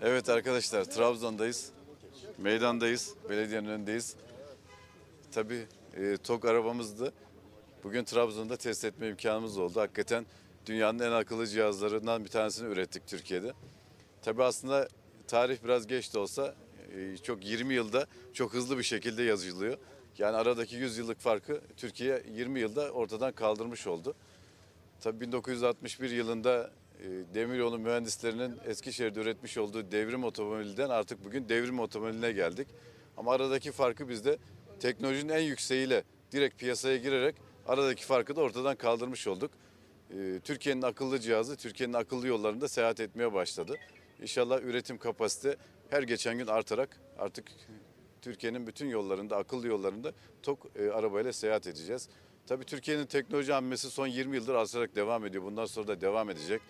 Evet arkadaşlar Trabzon'dayız. Meydandayız. Belediyenin önündeyiz. Tabii e, TOG arabamızdı. Bugün Trabzon'da test etme imkanımız oldu. Hakikaten dünyanın en akıllı cihazlarından bir tanesini ürettik Türkiye'de. Tabii aslında tarih biraz geç de olsa e, çok 20 yılda çok hızlı bir şekilde yazılıyor. Yani aradaki 100 yıllık farkı Türkiye 20 yılda ortadan kaldırmış oldu. Tabii 1961 yılında demiryolu mühendislerinin Eskişehir'de üretmiş olduğu devrim otomobilden artık bugün devrim otomobiline geldik. Ama aradaki farkı biz de teknolojinin en yükseğiyle direkt piyasaya girerek aradaki farkı da ortadan kaldırmış olduk. E, Türkiye'nin akıllı cihazı Türkiye'nin akıllı yollarında seyahat etmeye başladı. İnşallah üretim kapasite her geçen gün artarak artık Türkiye'nin bütün yollarında, akıllı yollarında TOK e, arabayla seyahat edeceğiz. Tabii Türkiye'nin teknoloji hamlesi son 20 yıldır artarak devam ediyor. Bundan sonra da devam edecek.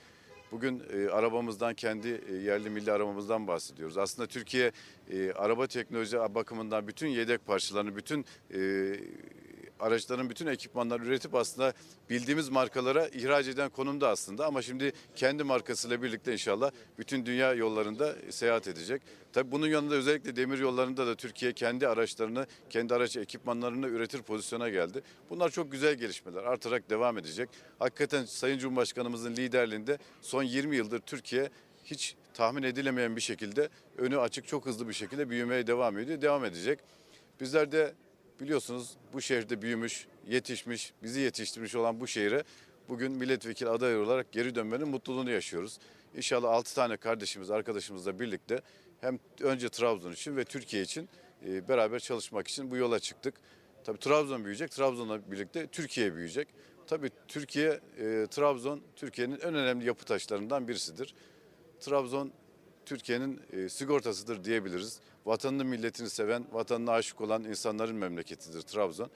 Bugün e, arabamızdan, kendi e, yerli milli arabamızdan bahsediyoruz. Aslında Türkiye e, araba teknoloji bakımından bütün yedek parçalarını, bütün e, araçların bütün ekipmanlarını üretip aslında bildiğimiz markalara ihraç eden konumda aslında. Ama şimdi kendi markasıyla birlikte inşallah bütün dünya yollarında seyahat edecek. Tabii bunun yanında özellikle demir yollarında da Türkiye kendi araçlarını, kendi araç ekipmanlarını üretir pozisyona geldi. Bunlar çok güzel gelişmeler. Artarak devam edecek. Hakikaten Sayın Cumhurbaşkanımızın liderliğinde son 20 yıldır Türkiye hiç tahmin edilemeyen bir şekilde önü açık çok hızlı bir şekilde büyümeye devam ediyor. Devam edecek. Bizler de biliyorsunuz bu şehirde büyümüş, yetişmiş, bizi yetiştirmiş olan bu şehre bugün milletvekili adayı olarak geri dönmenin mutluluğunu yaşıyoruz. İnşallah 6 tane kardeşimiz, arkadaşımızla birlikte hem önce Trabzon için ve Türkiye için e, beraber çalışmak için bu yola çıktık. Tabii Trabzon büyüyecek, Trabzon'la birlikte Türkiye büyüyecek. Tabii Türkiye, e, Trabzon Türkiye'nin en önemli yapı taşlarından birisidir. Trabzon Türkiye'nin e, sigortasıdır diyebiliriz. Vatanını milletini seven, vatanına aşık olan insanların memleketidir Trabzon.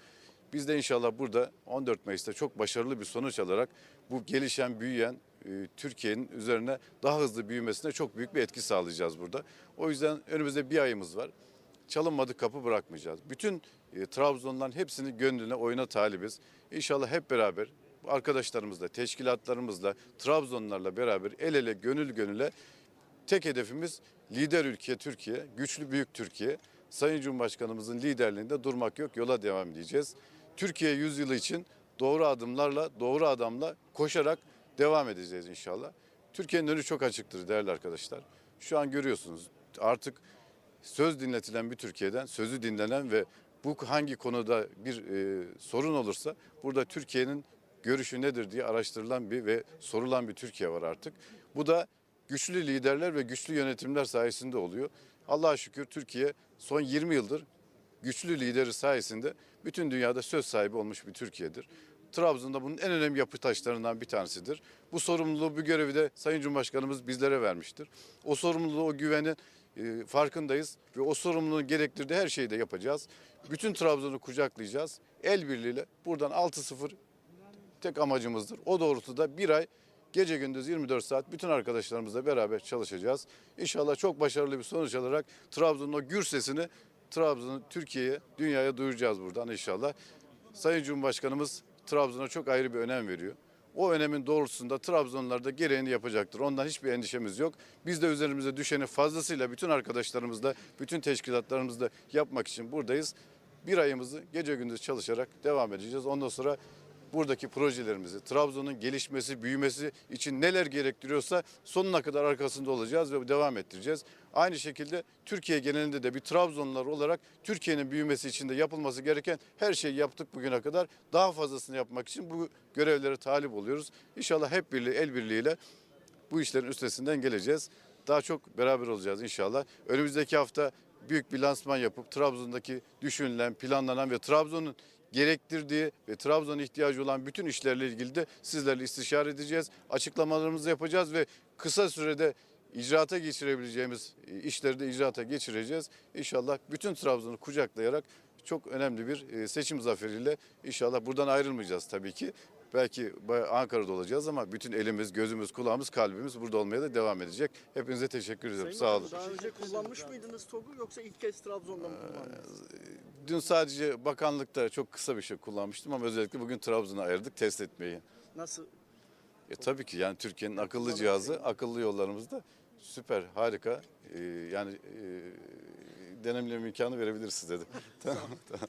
Biz de inşallah burada 14 Mayıs'ta çok başarılı bir sonuç alarak bu gelişen, büyüyen e, Türkiye'nin üzerine daha hızlı büyümesine çok büyük bir etki sağlayacağız burada. O yüzden önümüzde bir ayımız var. Çalınmadık kapı bırakmayacağız. Bütün e, Trabzonluların hepsini gönlüne, oyuna talibiz. İnşallah hep beraber arkadaşlarımızla, teşkilatlarımızla, Trabzonlarla beraber el ele, gönül gönüle Tek hedefimiz lider ülke Türkiye, güçlü büyük Türkiye. Sayın Cumhurbaşkanımızın liderliğinde durmak yok, yola devam edeceğiz. Türkiye yüzyılı için doğru adımlarla, doğru adamla koşarak devam edeceğiz inşallah. Türkiye'nin önü çok açıktır değerli arkadaşlar. Şu an görüyorsunuz artık söz dinletilen bir Türkiye'den, sözü dinlenen ve bu hangi konuda bir e, sorun olursa burada Türkiye'nin görüşü nedir diye araştırılan bir ve sorulan bir Türkiye var artık. Bu da güçlü liderler ve güçlü yönetimler sayesinde oluyor. Allah'a şükür Türkiye son 20 yıldır güçlü lideri sayesinde bütün dünyada söz sahibi olmuş bir Türkiye'dir. Trabzon'da bunun en önemli yapı taşlarından bir tanesidir. Bu sorumluluğu, bu görevi de Sayın Cumhurbaşkanımız bizlere vermiştir. O sorumluluğu, o güvenin e, farkındayız ve o sorumluluğun gerektirdiği her şeyi de yapacağız. Bütün Trabzon'u kucaklayacağız. El birliğiyle buradan 6-0 tek amacımızdır. O doğrultuda bir ay gece gündüz 24 saat bütün arkadaşlarımızla beraber çalışacağız. İnşallah çok başarılı bir sonuç alarak Trabzon'un o gür sesini Trabzon'u Türkiye'ye, dünyaya duyuracağız buradan inşallah. Sayın Cumhurbaşkanımız Trabzon'a çok ayrı bir önem veriyor. O önemin doğrultusunda Trabzonlar da gereğini yapacaktır. Ondan hiçbir endişemiz yok. Biz de üzerimize düşeni fazlasıyla bütün arkadaşlarımızla, bütün teşkilatlarımızla yapmak için buradayız. Bir ayımızı gece gündüz çalışarak devam edeceğiz. Ondan sonra buradaki projelerimizi, Trabzon'un gelişmesi, büyümesi için neler gerektiriyorsa sonuna kadar arkasında olacağız ve devam ettireceğiz. Aynı şekilde Türkiye genelinde de bir Trabzonlular olarak Türkiye'nin büyümesi için de yapılması gereken her şeyi yaptık bugüne kadar. Daha fazlasını yapmak için bu görevlere talip oluyoruz. İnşallah hep birliği, el birliğiyle bu işlerin üstesinden geleceğiz. Daha çok beraber olacağız inşallah. Önümüzdeki hafta büyük bir lansman yapıp Trabzon'daki düşünülen, planlanan ve Trabzon'un gerektirdiği ve Trabzon'a ihtiyacı olan bütün işlerle ilgili de sizlerle istişare edeceğiz. Açıklamalarımızı yapacağız ve kısa sürede icraata geçirebileceğimiz e, işleri de icraata geçireceğiz. İnşallah bütün Trabzon'u kucaklayarak çok önemli bir e, seçim zaferiyle inşallah buradan ayrılmayacağız tabii ki. Belki Ankara'da olacağız ama bütün elimiz, gözümüz, kulağımız, kalbimiz burada olmaya da devam edecek. Hepinize teşekkür ederim. Sayın Sağ olun. Daha önce kullanmış mıydınız TOG'u yoksa ilk kez Trabzon'da mı kullandınız? Dün sadece bakanlıkta çok kısa bir şey kullanmıştım ama özellikle bugün Trabzon'a ayırdık test etmeyi. Nasıl? E tabii ki yani Türkiye'nin akıllı cihazı akıllı yollarımızda süper, harika. Ee, yani e, deneyimleme imkanı verebilirsiniz dedi. tamam, tamam.